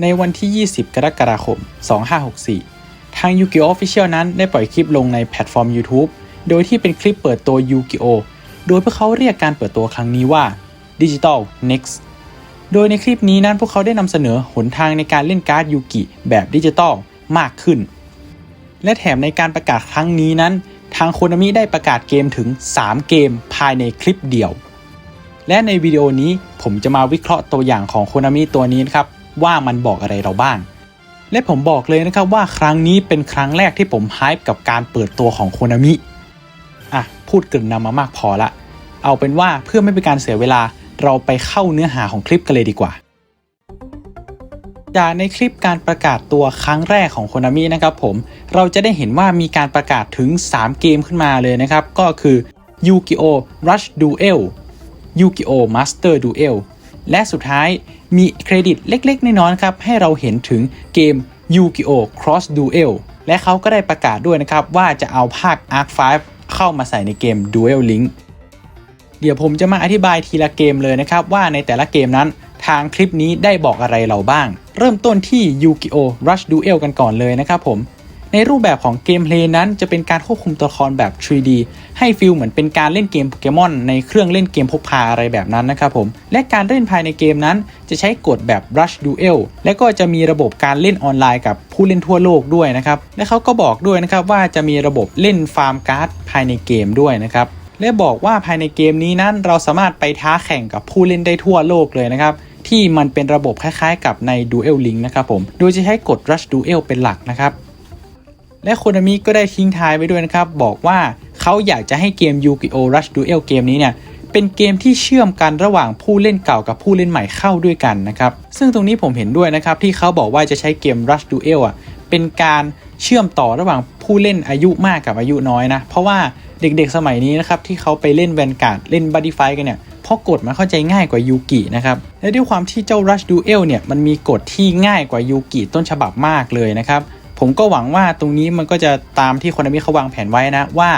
ในวันที่ 20 กรกฎาคม 2564 ทาง Yu-Gi-Oh! Official นั้นได้ปล่อยคลิปลงในแพลตฟอร์ม YouTube โดยที่เป็นคลิปเปิดตัว Yu-Gi-Oh! โดยพวกเขาเรียกการเปิดตัวครั้งนี้ว่า Digital Next โดยในคลิปนี้นั้นพวกเขาได้นำเสนอหนทางในการเล่นการ์ดยูกิแบบดิจิตอลมากขึ้น และแถมในการประกาศครั้งนี้นั้น ทางโคนามิได้ประกาศเกมถึง 3 เกมภายในคลิปเดียว และในวิดีโอนี้ผมจะมาวิเคราะห์ตัวอย่างของโคนามิตัวนี้นครับ ว่ามันบอกอะไรเราบ้าง และผมบอกเลยนะครับว่าครั้งนี้เป็นครั้งแรกที่ผมไฮป์กับการเปิดตัวของโคนามิอะพูดเกินนำมามากพอละ เอาเป็นว่าเพื่อไม่เป็นการเสียเวลาเราไปเข้าเนื้อหาของคลิปกันเลยดีกว่า จากในคลิปการประกาศตัวครั้งแรกของโคนามินะครับผม เราจะได้เห็นว่ามีการประกาศถึง 3 เกมขึ้นมาเลยนะครับ ก็คือ Yu-Gi-Oh! Rush Duel Yu-Gi-Oh! Master Duel และสุดท้ายมีเครดิตเล็กๆ น้อยๆครับให้เราเห็นถึงเกม Yu-Gi-Oh! Cross Duel และเขาก็ได้ประกาศด้วยนะครับว่าจะเอาภาค Arc 5 เข้ามาใส่ในเกม Duel Link เดี๋ยวผมจะมาอธิบายทีละเกมเลยนะครับ ว่าในแต่ละเกมนั้นทางคลิปนี้ได้บอกอะไรเราบ้าง เริ่มต้นที่ Yu-Gi-Oh! Rush Duel กันก่อนเลยนะครับผม ในรูปแบบของเกมเพลย์นั้นจะเป็นการควบคุมตัวละครแบบ 3D ให้ฟีลเหมือนเป็นการเล่นเกมโปเกมอนในเครื่องเล่นเกมพกพาอะไรแบบนั้นนะครับผม และการเล่นภายในเกมนั้นจะใช้กฎแบบ Rush Duel และก็จะมีระบบการเล่นออนไลน์กับผู้เล่นทั่วโลกด้วยนะครับ และเขาก็บอกด้วยนะครับว่าจะมีระบบเล่นฟาร์มการ์ดภายในเกมด้วยนะครับ และบอกว่าภายในเกมนี้นั้นเราสามารถไปท้าแข่งกับผู้เล่นได้ทั่วโลกเลยนะครับที่มันเป็นระบบคล้ายๆ กับใน Duel Link นะครับผม โดยจะใช้กฎ Rush Duel เป็นหลักนะครับ และโคนามิก็ได้ทิ้งท้ายไว้ด้วยนะครับ บอกว่าเขาอยากจะให้เกม Yu-Gi-Oh! Rush Duel เกมนี้เนี่ยเป็นเกมที่เชื่อมกันระหว่างผู้เล่นเก่ากับผู้เล่นใหม่เข้าด้วยกันนะครับ ซึ่งตรงนี้ผมเห็นด้วยนะครับ ที่เขาบอกว่าจะใช้เกม Rush Duel อะเป็นการเชื่อมต่อระหว่างผู้เล่นอายุมากกับอายุน้อยนะ เพราะว่าเด็กๆสมัยนี้นะครับ ที่เขาไปเล่นแวนการ์ดเล่นบัดดี้ไฟกันเนี่ยเพราะกฎมันเข้าใจง่ายกว่ายูกินะครับ และด้วยความที่เจ้า Rush Duel เนี่ยมันมีกฎที่ง่ายกว่ายูกิต้นฉบับมากเลยนะครับ ผมก็หวังว่าตรงนี้มันก็จะตามที่คนามิเขาวางแผนไว้นะว่า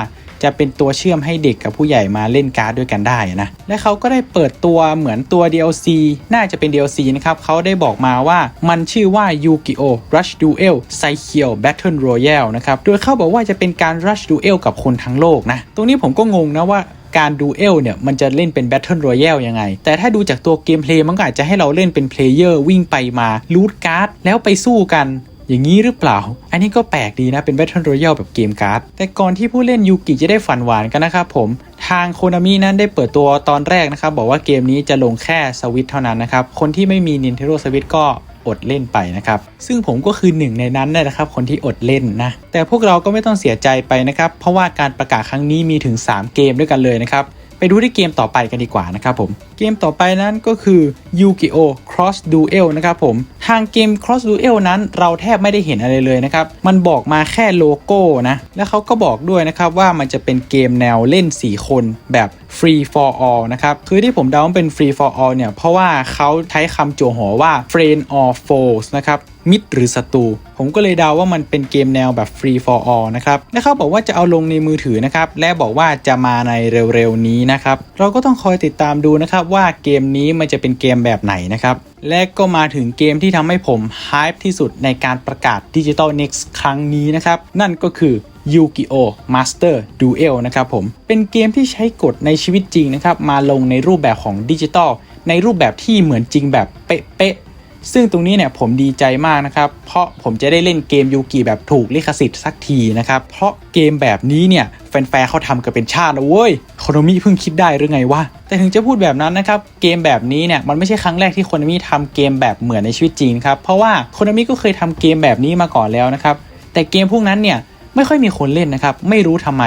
จะเป็นตัวเชื่อมให้เด็กกับผู้ใหญ่มาเล่นการ์ดด้วยกันได้นะ และเขาก็ได้เปิดตัวเหมือนตัว DLC น่าจะเป็น DLC นะครับ เขาได้บอกมาว่ามันชื่อว่า Yu-Gi-Oh! Rush Duel Cycle Battle Royale นะครับ โดยเขาบอกว่าจะเป็นการ Rush Duel กับคนทั้งโลกนะ ตรงนี้ผมก็งงนะว่าการดูเอลเนี่ยมันจะเล่นเป็น Battle Royale ยังไง แต่ถ้าดูจากตัวเกมเพลย์มันก็อาจจะให้เราเล่นเป็นเพลเยอร์วิ่งไปมาลูดการ์ดแล้วไปสู้กัน อย่างนี้หรือเปล่า อันนี้ก็แปลกดีนะ เป็น Battle Royale แบบเกมการ์ด แต่ก่อนที่ผู้เล่นยูกิจะได้ฝันหวานกันนะครับผม ทางโคนามินั้นได้เปิดตัวตอนแรกนะครับ บอกว่าเกมนี้จะลงแค่สวิตเท่านั้นนะครับ คนที่ไม่มี Nintendo Switch ก็อดเล่นไปนะครับ ซึ่งผมก็คือหนึ่งในนั้นนะครับ คนที่อดเล่นนะ แต่พวกเราก็ไม่ต้องเสียใจไปนะครับ เพราะว่าการประกาศครั้งนี้มีถึง 3 เกมด้วยกันเลยนะครับไปดูที่เกมต่อไปกันดีกว่านะครับผม เกมต่อไปนั้นก็คือ Yu-Gi-Oh! Cross Duel นะครับผม ทางเกม Cross Duel นั้น เราแทบไม่ได้เห็นอะไรเลยนะครับ มันบอกมาแค่โลโก้นะ และเขาก็บอกด้วยนะครับว่ามันจะเป็นเกมแนวเล่น 4 คนแบบ Free for all นะครับ คือที่ผมเดาว่าเป็น Free for all เนี่ย เพราะว่าเขาใช้คำโจหัวว่า Friend or Foes นะครับมิตรหรือศัตรูผมก็เลยเดาว่ามันเป็นเกมแนวแบบ Free for all นะครับ และเขาบอกว่าจะเอาลงในมือถือนะครับ และบอกว่าจะมาในเร็วๆนี้นะครับ เราก็ต้องคอยติดตามดูนะครับว่าเกมนี้มันจะเป็นเกมแบบไหนนะครับ และก็มาถึงเกมที่ทำให้ผมฮ y p e ที่สุดในการประกาศ Digital Next ครั้งนี้นะครับ นั่นก็คือ Yu-Gi-Oh! Master Duel นะครับผม เป็นเกมที่ใช้กฎในชีวิตจริงนะครับ มาลงในรูปแบบของดิจิตอลในรูปแบบที่เหมือนจริงแบบเป๊ะๆ ซึ่งตรงนี้เนี่ยผมดีใจมากนะครับ เพราะผมจะได้เล่นเกมยูกิแบบถูกลิขสิทธิ์สักทีนะครับ เพราะเกมแบบนี้เนี่ยแฟนๆเขาทำกันเป็นชาติแล้วเว้ย โคโนมิเพิ่งคิดได้หรือไงวะแต่ถึงจะพูดแบบนั้นนะครับเกมแบบนี้เนี่ยมันไม่ใช่ครั้งแรกที่โคโนมิทำเกมแบบเหมือนในชีวิตจริงครับเพราะว่าโคโนมิก็เคยทำเกมแบบนี้มาก่อนแล้วนะครับแต่เกมพวกนั้นเนี่ยไม่ค่อยมีคนเล่นนะครับไม่รู้ทำไม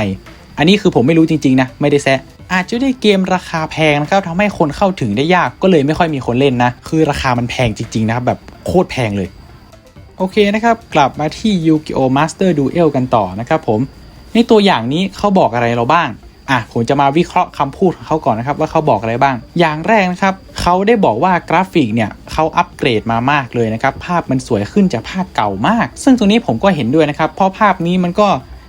อันนี้คือผมไม่รู้จริงๆนะไม่ได้แซะอาจจะได้เกมราคาแพงนะครับทำให้คนเข้าถึงได้ยากก็เลยไม่ค่อยมีคนเล่นนะคือราคามันแพงจริงๆนะครับแบบโคตรแพงเลยโอเคนะครับกลับมาที่ Yu-Gi-Oh! Master Duel กันต่อนะครับผมในตัวอย่างนี้เขาบอกอะไรเราบ้าง อะผมจะมาวิเคราะห์คำพูดของเขาก่อนนะครับ ว่าเขาบอกอะไรบ้าง อย่างแรกนะครับเขาได้บอกว่ากราฟิกเนี่ยเขาอัปเกรดมามากเลยนะครับ ภาพมันสวยขึ้นจากภาพเก่ามาก ซึ่งตรงนี้ผมก็เห็นด้วยนะครับ เพราะภาพนี้มันก็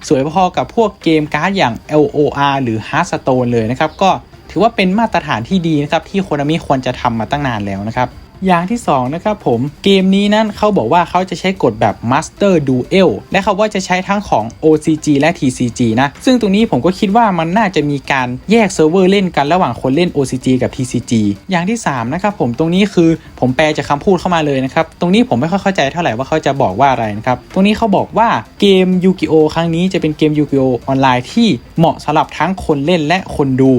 สวยพอกับพวกเกมการ์ดอย่าง LOR หรือ Hearthstone เลยนะครับ ก็ถือว่าเป็นมาตรฐานที่ดีนะครับที่โคนามิควรจะทำมาตั้งนานแล้วนะครับ อย่างที่2นะครับผมเกมนี้นั้นเขาบอกว่าเขาจะใช้กฎแบบ Master Duel และเขาว่าจะใช้ทั้งของ OCG และ TCG นะซึ่งตรงนี้ผมก็คิดว่ามันน่าจะมีการแยกเซิร์ฟเวอร์เล่นกันระหว่างคนเล่น OCG กับ TCG อย่างที่3นะครับผมตรงนี้คือผมแปลจากคำพูดเข้ามาเลยนะครับตรงนี้ผมไม่ค่อยเข้าใจเท่าไหร่ว่าเขาจะบอกว่าอะไรนะครับตรงนี้เขาบอกว่าเกม Yu-Gi-Oh ครั้งนี้จะเป็นเกม Yu-Gi-Oh ออนไลน์ที่เหมาะสำหรับทั้งคนเล่นและคนดู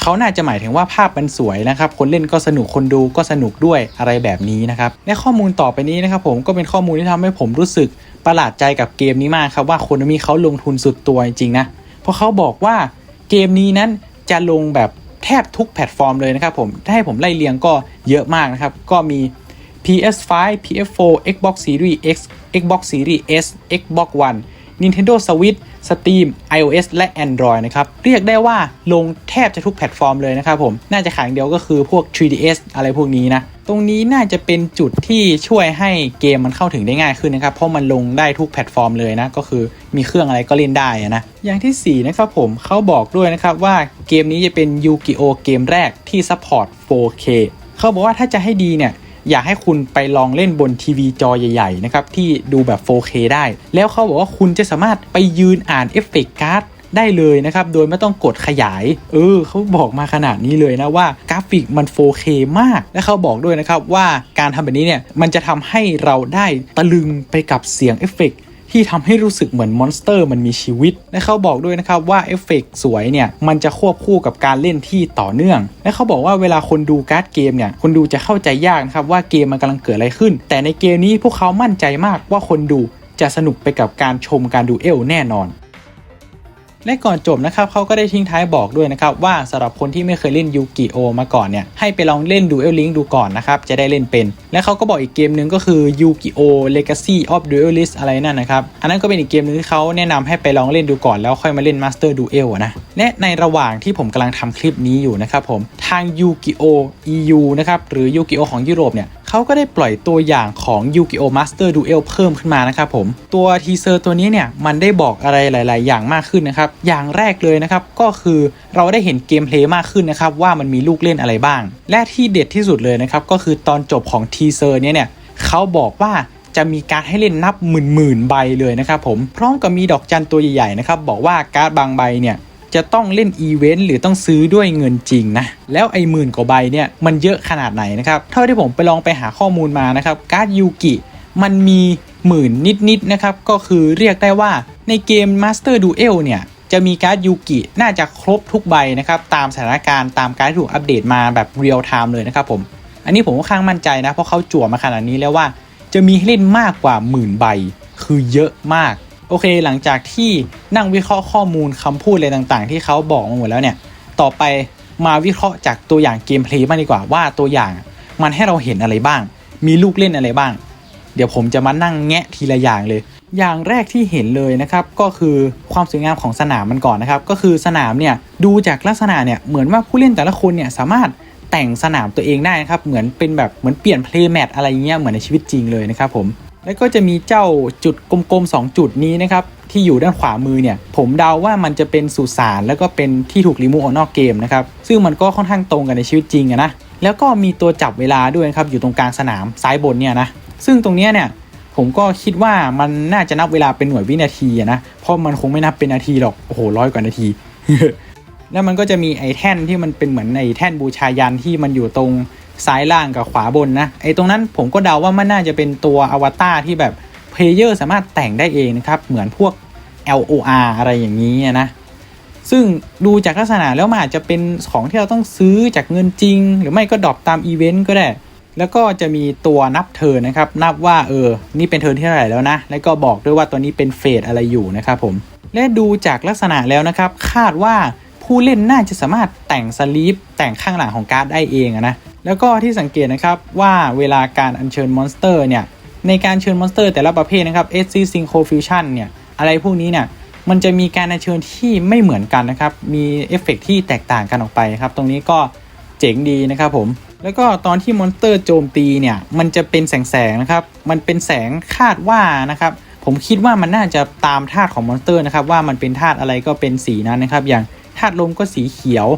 เขาน่าจะหมายถึงว่าภาพมันสวยนะครับ คนเล่นก็สนุกคนดูก็สนุกด้วยอะไรแบบนี้นะครับและข้อมูลต่อไปนี้นะครับผมก็เป็นข้อมูลที่ทำให้ผมรู้สึกประหลาดใจกับเกมนี้มากครับว่าคนมิเขาลงทุนสุดตัวจริงๆนะเพราะเขาบอกว่าเกมนี้นั้นจะลงแบบแทบทุกแพลตฟอร์มเลยนะครับผมถ้าให้ผมไล่เรียงก็เยอะมากนะครับ ก็มี PS5 PS4 Xbox Series X Xbox Series S Xbox One Nintendo Switch Steam iOS และ Android นะครับ เรียกได้ว่าลงแทบจะทุกแพลตฟอร์มเลยนะครับผม น่าจะขายอย่างเดียวก็คือพวก 3DS อะไรพวกนี้นะ ตรงนี้น่าจะเป็นจุดที่ช่วยให้เกมมันเข้าถึงได้ง่ายขึ้นนะครับ เพราะมันลงได้ทุกแพลตฟอร์มเลยนะ ก็คือมีเครื่องอะไรก็เล่นได้นะ อย่างที่ 4 นะครับผมเขาบอกด้วยนะครับว่าเกมนี้จะเป็น Yu-Gi-Oh เกมแรกที่ซัพพอร์ต 4K เขาบอกว่าถ้าจะให้ดีเนี่ย อยากให้คุณไปลองเล่นบนทีวีจอใหญ่ๆนะครับที่ดูแบบ 4K ได้ แล้วเขาบอกว่าคุณจะสามารถไปยืนอ่านเอฟเฟกต์การ์ดได้เลยนะครับ โดยไม่ต้องกดขยาย เออเขาบอกมาขนาดนี้เลยนะว่ากราฟิกมัน 4K มาก และเขาบอกด้วยนะครับว่าการทำแบบนี้เนี่ย มันจะทำให้เราได้ตะลึงไปกับเสียงเอฟเฟกต์ ที่ทำให้รู้สึกเหมือนมอนสเตอร์มันมีชีวิต และเขาบอกด้วยนะครับว่าเอฟเฟกต์สวยเนี่ยมันจะควบคู่กับการเล่นที่ต่อเนื่อง และเขาบอกว่าเวลาคนดูการ์ดเกมเนี่ยคนดูจะเข้าใจยากนะครับว่าเกมมันกำลังเกิดอะไรขึ้น แต่ในเกมนี้พวกเขามั่นใจมากว่าคนดูจะสนุกไปกับการชมการดูเอลแน่นอน และก่อนจบนะครับเขาก็ได้ทิ้งท้ายบอกด้วยนะครับว่าสำหรับคนที่ไม่เคยเล่นยูกิโอมาก่อนเนี่ยให้ไปลองเล่นดูเอลลิงดูก่อนนะครับจะได้เล่นเป็น และเขาก็บอกอีกเกมหนึ่งก็คือ Yu-Gi-Oh! Legacy of Duelist อะไรนั่นนะครับอันนั้นก็เป็นอีกเกมหนึงที่เขาแนะนำให้ไปลองเล่นดูก่อนแล้วค่อยมาเล่น Master Duel อะนะและในระหว่างที่ผมกำลังทำคลิปนี้อยู่นะครับผมทาง Yu-Gi-Oh! EU นะครับหรือ Yu-Gi-Oh! ของยุโรปเนี่ย เขาก็ได้ปล่อยตัวอย่างของ Yu-Gi-Oh! Master Duel เพิ่มขึ้นมานะครับผม ตัวทีเซอร์ตัวนี้เนี่ย มันได้บอกอะไรหลาย ๆ อย่างมากขึ้นนะครับ อย่างแรกเลยนะครับ ก็คือเราได้เห็นเกมเพลย์มากขึ้นนะครับ ว่ามันมีลูกเล่นอะไรบ้าง และที่เด็ดที่สุดเลยนะครับ ก็คือตอนจบของทีเซอร์เนี้ยเนี่ยเขาบอกว่าจะมีการให้เล่นนับหมื่นหมื่นๆใบเลยนะครับผมพร้อมกับมีดอกจันตัวใหญ่ ๆ นะครับบอกว่าการ์ดบางใบเนี่ย จะต้องเล่นอีเวนต์หรือต้องซื้อด้วยเงินจริงนะ แล้วไอหมื่นกว่าใบเนี่ยมันเยอะขนาดไหนนะครับ เท่าที่ผมไปลองไปหาข้อมูลมานะครับ การ์ดยูกิมันมีหมื่นนิดๆนะครับ ก็คือเรียกได้ว่าในเกม Master Duel เนี่ยจะมีการ์ดยูกิน่าจะครบทุกใบนะครับ ตามสถานการณ์ตามการดที่ถูกอัปเดตมาแบบเรียลไทม์เลยนะครับผม อันนี้ผมค่อนข้างมั่นใจนะ เพราะเขาจั่วมาขนาดนี้แล้วว่า จะมีให้เล่นมากกว่าหมื่นใบ คือเยอะมาก โอเค หลังจากที่นั่งวิเคราะห์ข้อมูลคำพูดอะไรต่างๆ ที่เขาบอกมาหมดแล้วเนี่ย ต่อไปมาวิเคราะห์จากตัวอย่างเกมเพลย์บ้างดีกว่าว่าตัวอย่างมันให้เราเห็นอะไรบ้าง มีลูกเล่นอะไรบ้าง เดี๋ยวผมจะมานั่งแงะทีละอย่างเลย อย่างแรกที่เห็นเลยนะครับก็คือความสวยงามของสนามมันก่อนนะครับ ก็คือสนามเนี่ยดูจากลักษณะเนี่ยเหมือนว่าผู้เล่นแต่ละคนเนี่ยสามารถแต่งสนามตัวเองได้นะครับ เหมือนเป็นแบบเหมือนเปลี่ยนเพลย์แมทอะไรเงี้ยเหมือนในชีวิตจริงเลยนะครับผม แล้วก็จะมีเจ้าจุดกลมๆ2จุดนี้นะครับที่อยู่ด้านขวามือเนี่ย ผมเดาว่ามันจะเป็นสุสานแล้วก็เป็นที่ถูกรีมูฟออกนอกเกมนะครับ ซึ่งมันก็ค่อนข้างตรงกันในชีวิตจริงอะนะ แล้วก็มีตัวจับเวลาด้วยครับ อยู่ตรงกลางสนามซ้ายบนเนี่ยนะ ซึ่งตรงเนี้ยเนี่ยผมก็คิดว่ามันน่าจะนับเวลาเป็นหน่วยวินาทีอะนะ เพราะมันคงไม่นับเป็นนาทีหรอก โอ้โหร้อยกว่านาที แล้วมันก็จะมีไอ้แท่นที่มันเป็นเหมือนไอ้แท่นบูชายันที่มันอยู่ตรง ซ้ายล่างกับขวาบนนะไอ้ตรงนั้นผมก็เดาว่ามันน่าจะเป็นตัวอวตารที่แบบเพลเยอร์สามารถแต่งได้เองนะครับ เหมือนพวก LOR อะไรอย่างนี้นะ ซึ่งดูจากลักษณะแล้วมันอาจจะเป็นของที่เราต้องซื้อจากเงินจริง หรือไม่ก็ดรอปตามอีเวนต์ก็ได้ แล้วก็จะมีตัวนับเทิร์นนะครับ นับว่าเออ นี่เป็นเทิร์นที่เท่าไหร่แล้วนะ แล้วก็บอกด้วยว่าตัวนี้เป็นเฟสอะไรอยู่นะครับผม และดูจากลักษณะแล้วนะครับ คาดว่าผู้เล่นน่าจะสามารถแต่งสลีปแต่งข้างหลังของการ์ดได้เองนะ แล้วก็ที่สังเกตนะครับว่าเวลาการอัญเชิญมอนสเตอร์เนี่ยในการเชิญมอนสเตอร์แต่ละประเภทนะครับ SC Synchro Fusion เนี่ยอะไรพวกนี้เนี่ยมันจะมีการอัญเชิญที่ไม่เหมือนกันนะครับ มีเอฟเฟกต์ที่แตกต่างกันออกไปครับ ตรงนี้ก็เจ๋งดีนะครับผมแล้วก็ตอนที่มอนสเตอร์โจมตีเนี่ยมันจะเป็นแสงๆนะครับ มันเป็นแสงคาดว่านะครับผมคิดว่ามันน่าจะตามธาตุของมอนสเตอร์นะครับว่ามันเป็นธาตุอะไรก็เป็นสีนั้นนะครับ อย่างธาตุลมก็สีเขียว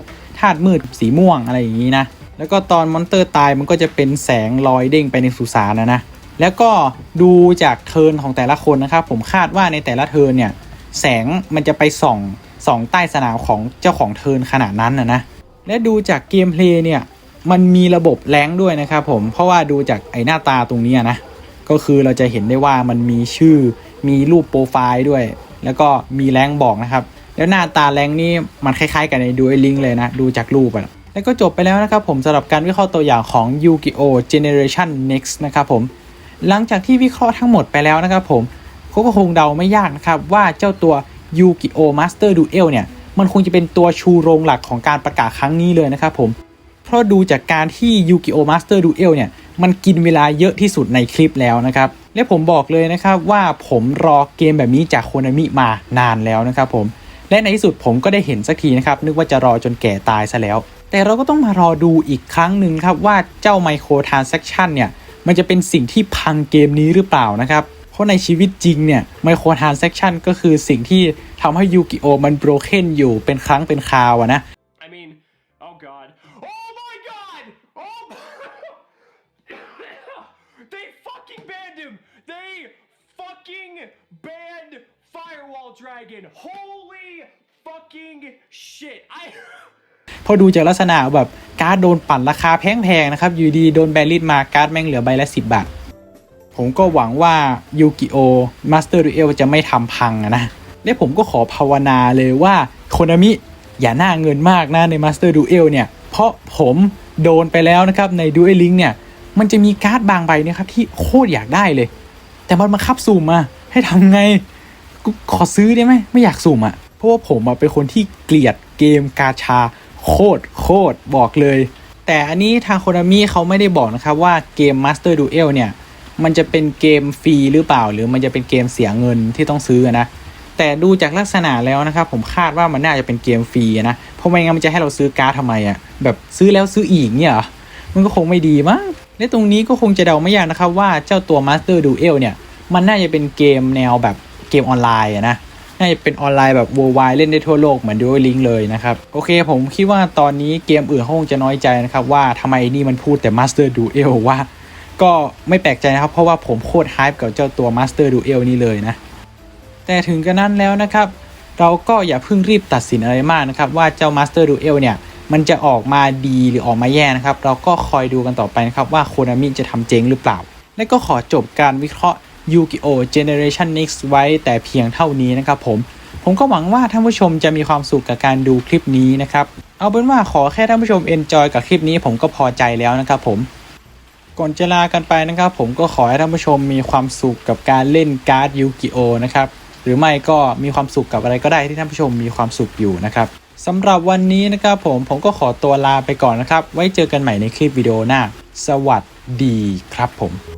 ธาตุมืดสีม่วงอะไรอย่างนี้นะ แล้วก็ตอนมอนเตอร์ตายมันก็จะเป็นแสงลอยเด้งไปในสุสานนะนะ แล้วก็ดูจากเทิร์นของแต่ละคนนะครับผมคาดว่าในแต่ละเทิร์นเนี่ยแสงมันจะไปส่องส่องใต้สนามของเจ้าของเทิร์นขนาดนั้นนะนะ และดูจากเกมเพลย์เนี่ยมันมีระบบแรงด้วยนะครับผมเพราะว่าดูจากไอหน้าตาตรงนี้นะก็คือเราจะเห็นได้ว่ามันมีชื่อมีรูปโปรไฟล์ด้วย แล้วก็มีแรงบอกนะครับ แล้วหน้าตาแรงนี่มันคล้ายๆ กันในดูไอลิงเลยนะ ดูจากรูปอะ แล้วก็จบไปแล้วนะครับผมสำหรับการวิเคราะห์ตัวอย่างของ Yu-Gi-Oh! Generation Next นะครับผม หลังจากที่วิเคราะห์ทั้งหมดไปแล้วนะครับผมเขาก็คงเดาไม่ยากนะครับว่าเจ้าตัว Yu-Gi-Oh! Master Duel เนี่ย มันคงจะเป็นตัวชูโรงหลักของการประกาศครั้งนี้เลยนะครับผม เพราะดูจากการที่ Yu-Gi-Oh! Master Duel เนี่ย มันกินเวลาเยอะที่สุดในคลิปแล้วนะครับ และผมบอกเลยนะครับว่าผมรอเกมแบบนี้จากโคนามิมานานแล้วนะครับผม และในที่สุดผมก็ได้เห็นสักทีนะครับนึกว่าจะรอจนแก่ตายซะแล้ว แต่เราก็ต้องมารอดูอีกครั้งหนึ่งครับว่าเจ้าไมโครทรานซัคชันเนี่ยมันจะเป็นสิ่งที่พังเกมนี้หรือเปล่านะครับเพราะในชีวิตจริงเนี่ยไมโครทรานซัคชันก็คือสิ่งที่ทำให้ยูกิโอมันโบรเคนอยู่เป็นครั้งเป็นคราวนะ I mean oh God. firewall dragon holy fucking shit I พอดูจากลักษณะแบบการ์ดโดนปั่นราคาแพงๆนะครับอยู่ดีโดนแบนลิสมาการ์ดแม่งเหลือใบละ 10 บาท ผมก็หวังว่ายูกิโอมาสเตอร์ดูเอลจะไม่ทำพังนะและผมก็ขอภาวนาเลยว่าโคนามิอย่าหน้าเงินมากนะในมาสเตอร์ดูเอลเนี่ย เพราะผมโดนไปแล้วนะครับในดูเอลิงเนี่ยมันจะมีการ์ดบางใบนะครับที่โคตรอยากได้เลย แต่มันมาคับสุ่มมาให้ทำไงกูขอซื้อได้ไหมไม่อยากสุ่มอะ่ะเพราะว่าผมเป็นคนที่เกลียดเกมกาชา โคตรโคตรบอกเลย แต่อันนี้ทางโคนามิเขาไม่ได้บอกนะครับว่าเกม Master Duel เนี่ย มันจะเป็นเกมฟรีหรือเปล่า หรือมันจะเป็นเกมเสียเงินที่ต้องซื้อนะ แต่ดูจากลักษณะแล้วนะครับ ผมคาดว่ามันน่าจะเป็นเกมฟรีนะ เพราะไม่งั้นมันจะให้เราซื้อการ์ดทำไมอะ่ะแบบซื้อแล้วซื้ออีกเนี่ยมันก็คงไม่ดีมั้งและตรงนี้ก็คงจะเดาไม่ยากนะครับว่าเจ้าตัว Master Duel เนี่ย มันน่าจะเป็นเกมแนวแบบเกมออนไลน์นะ น่าจะเป็นออนไลน์แบบ worldwide เล่นได้ทั่วโลกเหมือน Duel Link เลยนะครับ โอเคผมคิดว่าตอนนี้เกมอื่นคงจะน้อยใจนะครับว่าทำไมนี่มันพูดแต่ Master Duel ว่า ก็ไม่แปลกใจนะครับ เพราะว่าผมโคตรไฮป์กับเจ้าตัว Master Duel นี่เลยนะ แต่ถึงกระนั้นแล้วนะครับ เราก็อย่าเพิ่งรีบตัดสินอะไรมากนะครับ ว่าเจ้า Master Duel เนี่ยมันจะออกมาดีหรือออกมาแย่นะครับ เราก็คอยดูกันต่อไปนะครับว่าโคนามิจะทำเจ๊งหรือเปล่า และก็ขอจบการวิเคราะห์ Yu-Gi-Oh! Generation Next ไว้แต่เพียงเท่านี้นะครับผม ผมก็หวังว่าท่านผู้ชมจะมีความสุขกับการดูคลิปนี้นะครับ เอาเป็นว่าขอแค่ท่านผู้ชม enjoy กับคลิปนี้ผมก็พอใจแล้วนะครับผม ก่อนจะลากันไปนะครับ ผมก็ขอให้ท่านผู้ชมมีความสุขกับการเล่นการ์ดยูกิโอนะครับ หรือไม่ก็มีความสุขกับอะไรก็ได้ที่ท่านผู้ชมมีความสุขอยู่นะครับสำหรับวันนี้นะครับผมผมก็ขอตัวลาไปก่อนนะครับ ไว้เจอกันใหม่ในคลิปวิดีโอหน้า สวัสดีครับผม